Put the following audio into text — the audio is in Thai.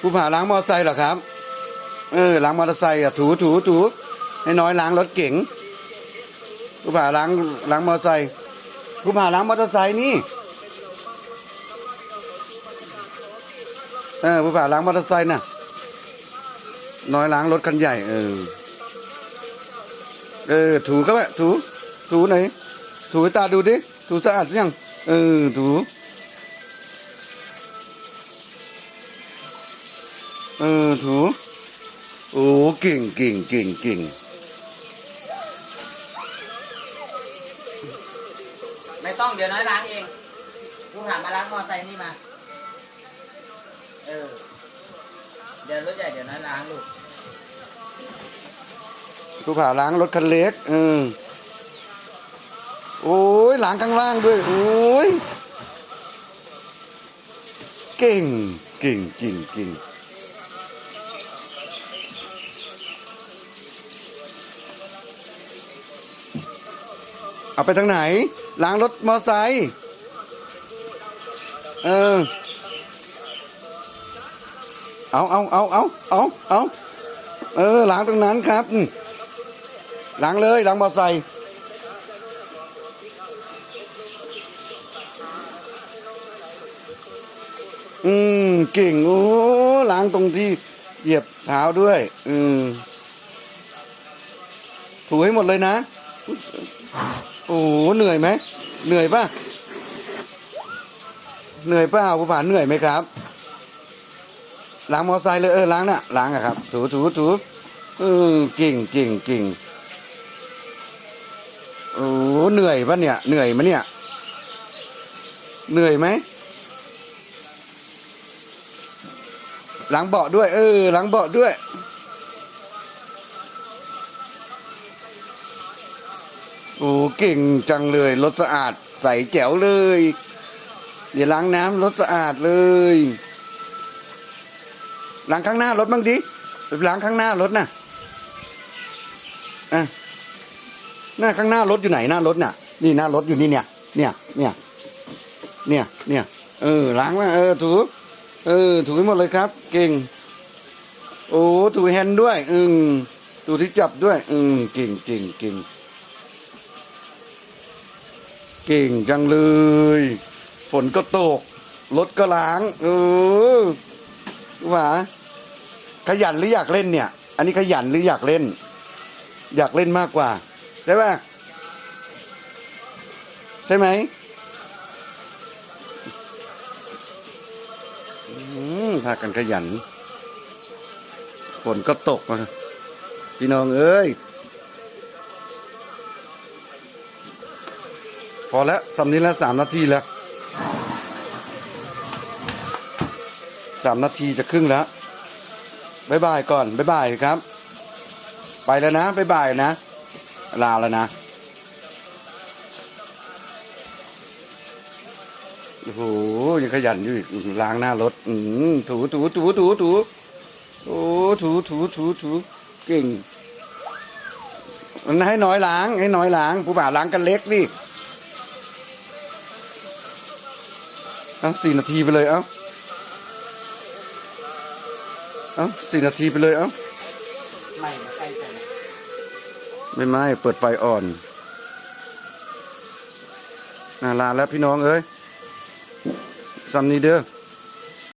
ผู้ผ่าล้างมอเตอร์ไซค์เหรอครับ เออล้างมอเตอร์ไซค์อะถูถูถูให้น้อยล้างรถเก๋งผู้ผ่าล้างล้างมอเตอร์ไซค์ผู้ผ่าล้างมอเตอร์ไซค์นี่เออผู้ผ่าล้างมอเตอร์ไซค์น่ะ น้อยล้างรถคันใหญ่ เออ เออ ถูก็ไปถู ถูไหน ถูตาดูดิ ถูสะอาดหรือยัง เออ ถู เออถูโอ้เก่งเก่งเก่งเก่งไม่ต้องเดี๋ยวน้อยล้างเองกูผ่านมาล้างมอไซค์นี่มา เออ เดี๋ยวรถใหญ่เดี๋ยวน้อยล้างลูกผู้ผ่าล้างรถคันเล็กเออโอ้ยล้างข้างล่างด้วยโอ้ยเก่งเก่งเก่งเก่ง เอาไปทางไหน ล้างรถมอไซค์เออ เอาเอาเอาเอาเอาเอาเออล้างตรงนั้นครับล้างเลยล้างมอไซค์อืมเก่งโอ้ล้างตรงที่เหยียบเท้าด้วย อืมถูให้หมดเลยนะ โอ้เหนื่อยไหมเหนื่อยป่ะเหนื่อยเปล่าผู้ผ่านเหนื่อยไหมครับล้างมอไซค์เลยเออล้างน่ะล้างอะครับ ถูถูถูเออเก่งเก่งเก่งโอ้เหนื่อยปะเนี่ย เหนื่อยมะเนี่ย เหนื่อยไหมล้างเบาะด้วย เออล้างเบาะด้วย โอ้เก่งจังเลยรถสะอาดใสแจ๋วเลย เดี๋ยวล้างน้ำรถสะอาดเลยล้างข้างหน้ารถบ้างดิล้างข้างหน้ารถน่ะอะหน้าข้างหน้ารถอยู่ไหนหน้ารถน่ะ นี่หน้ารถอยู่นี่เนี่ย เนี่ย เนี่ย เนี่ย เนี่ย เออล้างมาเออถูเออ ถูให้หมดเลยครับ เก่ง โอ้ถูแฮนด์ด้วย อืมถูที่จับด้วย อืมเก่งเก่งเก่ง เก่งจังเลย ฝนก็ตก รถก็ล้าง เออหว่าขยันหรืออยากเล่นเนี่ย อันนี้ขยันหรืออยากเล่น อยากเล่นมากกว่าใช่ป่ะใช่ไหมอืมพากันขยันฝนก็ตกมาพี่น้องเอ้ย พอแล้วสำนี้แล้วสามนาทีแล้วสามนาทีจะครึ่งแล้วบายบายก่อนบายบายครับ ไปแล้วนะบายบายนะ ลาแล้วนะโอ้โหยังขยันอยู่อีกล้างหน้ารถอืมถูถูถูถูถูโอ้ถูถูถูถูเก่งมันให้น้อยล้าง ให้น้อยล้าง ผู้บ่าวล้างกันเล็กดิ เอาสี่นาทีไปเลยเอ้าเอ้าสี่นาทีไปเลยเอ้าไม่ไม่ใช่ใช่ไม่ไม่เปิดไฟอ่อนน่าลาแล้วพี่น้องเอ้ยซัมนี้เด้อ